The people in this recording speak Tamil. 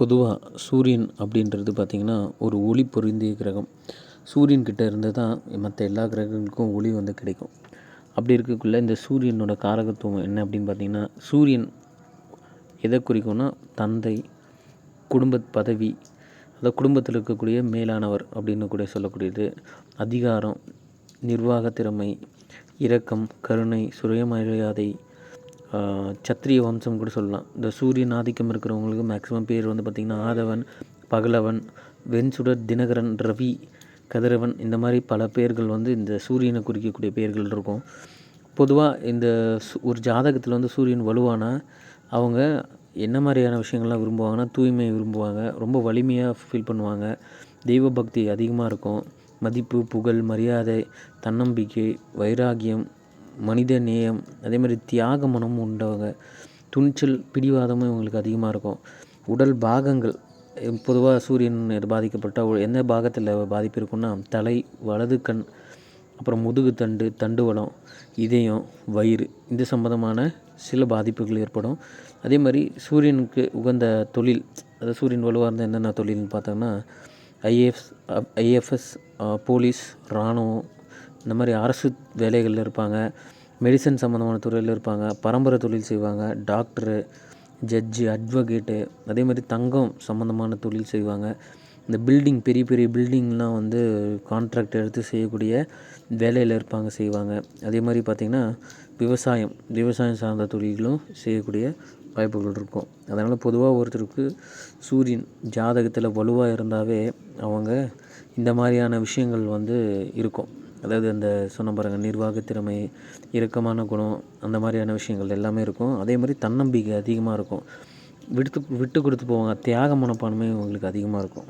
பொதுவாக சூரியன் அப்படின்றது பார்த்திங்கன்னா ஒரு ஒளி பொருந்திய கிரகம். சூரியன்கிட்ட இருந்து தான் மற்ற எல்லா கிரகங்களுக்கும் ஒளி வந்து கிடைக்கும். அப்படி இருக்கக்குள்ளே இந்த சூரியனோட காரகத்துவம் என்ன அப்படின்னு பார்த்தீங்கன்னா சூரியன் எதை குறிக்கும்னா தந்தை குடும்ப பதவி அதாவது குடும்பத்தில் இருக்கக்கூடிய மேலானவர் அப்படின்னு கூட சொல்லக்கூடியது. அதிகாரம் நிர்வாக திறமை இரக்கம் கருணை சுயமரியாதை சத்திரிய வம்சம் கூட சொல்லலாம். இந்த சூரியன் ஆதிக்கம் இருக்கிறவங்களுக்கு மேக்ஸிமம் பேர் வந்து பார்த்திங்கன்னா ஆதவன் பகலவன் வெண்சுடர் தினகரன் ரவி கதிரவன் இந்த மாதிரி பல பேர்கள் வந்து இந்த சூரியனை குறிக்கக்கூடிய பெயர்கள் இருக்கும். பொதுவாக இந்த சு- ஒரு ஜாதகத்தில் வந்து சூரியன் வலுவானா அவங்க என்ன மாதிரியான விஷயங்கள்லாம் விரும்புவாங்கன்னா தூய்மை விரும்புவாங்க ரொம்ப வலிமையாக ஃபீல் பண்ணுவாங்க தெய்வ பக்தி அதிகமாக இருக்கும் மதிப்பு புகழ் மரியாதை தன்னம்பிக்கை வைராகியம் மனித நேயம் அதே மாதிரி தியாக மனமும் உண்டவங்க. துணிச்சல் பிடிவாதமும் இவங்களுக்கு அதிகமாக இருக்கும். உடல் பாகங்கள் பொதுவாக சூரியன் பாதிக்கப்பட்டால் என்ன எந்த பாகத்தில் பாதிப்பு இருக்குன்னா தலை வலது கண் அப்புறம் முதுகு தண்டு தண்டுவடம் இதயம் வயிறு இந்த சம்மந்தமான சில பாதிப்புகள் ஏற்படும். அதே மாதிரி சூரியனுக்கு உகந்த தொழில் அதாவது சூரியன் வலுவாக இருந்தால் என்னென்ன தொழில்னு பார்த்தோம்னா ஐஏஎஃப் ஐஎஃப்எஸ் போலீஸ் இராணுவம் இந்த மாதிரி அரசு வேலைகளில் இருப்பாங்க. மெடிசன் சம்மந்தமான துறையில் இருப்பாங்க. பரம்பரை தொழில் செய்வாங்க. டாக்டரு ஜட்ஜு அட்வொகேட்டு அதே மாதிரி தங்கம் சம்மந்தமான தொழில் செய்வாங்க. இந்த பில்டிங் பெரிய பெரிய பில்டிங்லாம் வந்து கான்ட்ராக்ட் எடுத்து செய்யக்கூடிய வேலையில் இருப்பாங்க செய்வாங்க. அதே மாதிரி பார்த்திங்கன்னா விவசாயம் விவசாயம் சார்ந்த தொழில்களும் செய்யக்கூடிய வாய்ப்புகள் இருக்கும். அதனால் பொதுவாக ஒருத்தருக்கு சூரியன் ஜாதகத்தில் வலுவாக இருந்தாவே அவங்க இந்த மாதிரியான விஷயங்கள் வந்து இருக்கும். அதாவது அந்த சொன்ன பாருங்கள் நிர்வாக திறமை இறக்கமான குணம் அந்த மாதிரியான விஷயங்கள் எல்லாமே இருக்கும். அதே மாதிரி தன்னம்பிக்கை அதிகமாக இருக்கும். விடுத்து விட்டு கொடுத்து போவாங்க. தியாக மனப்பான்மை உங்களுக்கு அதிகமாக இருக்கும்.